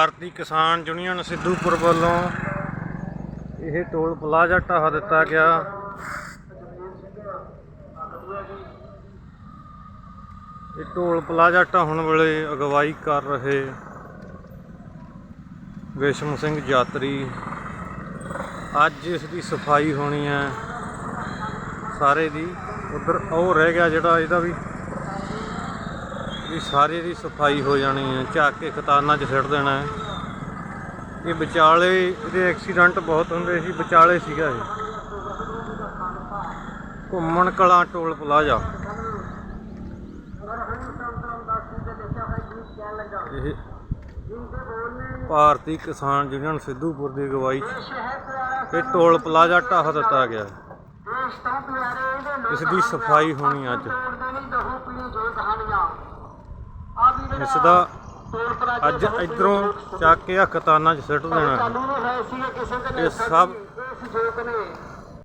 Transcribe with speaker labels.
Speaker 1: ਭਾਰਤੀ ਕਿਸਾਨ ਯੂਨੀਅਨ ਸਿੱਧੂਪੁਰ ਵੱਲੋਂ ਇਹ ਟੋਲ ਪਲਾਜ਼ਾ ਢਾਹ ਦਿੱਤਾ ਗਿਆ। ਇਹ ਟੋਲ ਪਲਾਜ਼ਾ ਢਾਹਣ ਵੇਲੇ ਅਗਵਾਈ ਕਰ ਰਹੇ ਵਿਸ਼ਮ ਸਿੰਘ ਯਾਤਰੀ। ਅੱਜ ਇਸ ਦੀ ਸਫ਼ਾਈ ਹੋਣੀ ਹੈ। ਸਾਰੇ ਦੀ ਉਧਰ ਉਹ ਰਹਿ ਗਿਆ ਜਿਹੜਾ ਇਹਦਾ ਵੀ ਵੀ ਸਾਰੇ ਦੀ ਸਫ਼ਾਈ ਹੋ ਜਾਣੀ ਹੈ, ਝਾਕ ਕੇ ਖਤਾਨਾਂ 'ਚ ਸਿੱਟ ਦੇਣਾ ਹੈ। ਇਹ ਵਿਚਾਲੇ ਇਹਦੇ ਐਕਸੀਡੈਂਟ ਬਹੁਤ ਹੁੰਦੇ ਸੀ, ਵਿਚਾਲੇ ਸੀਗਾ ਇਹ। ਘੁੰਮਣ ਕਲਾਂ ਟੋਲ ਪਲਾਜ਼ਾ। ਇਹ ਭਾਰਤੀ ਕਿਸਾਨ ਯੂਨੀਅਨ ਸਿੱਧੂਪੁਰ ਦੀ ਅਗਵਾਈ 'ਚ ਇਹ ਟੋਲ ਪਲਾਜ਼ਾ ਢਾਹ ਦਿੱਤਾ ਗਿਆ ਇਸ ਦੀ ਸਫ਼ਾਈ ਹੋਣੀ ਅੱਜ। ਇਸ ਦਾ ਅੱਜ ਇਧਰੋਂ ਚੱਕ ਕੇ ਆ ਕਤਾਨਾਂ 'ਚ ਸਿੱਟ ਦੇਣਾ। ਇਹ ਸਭ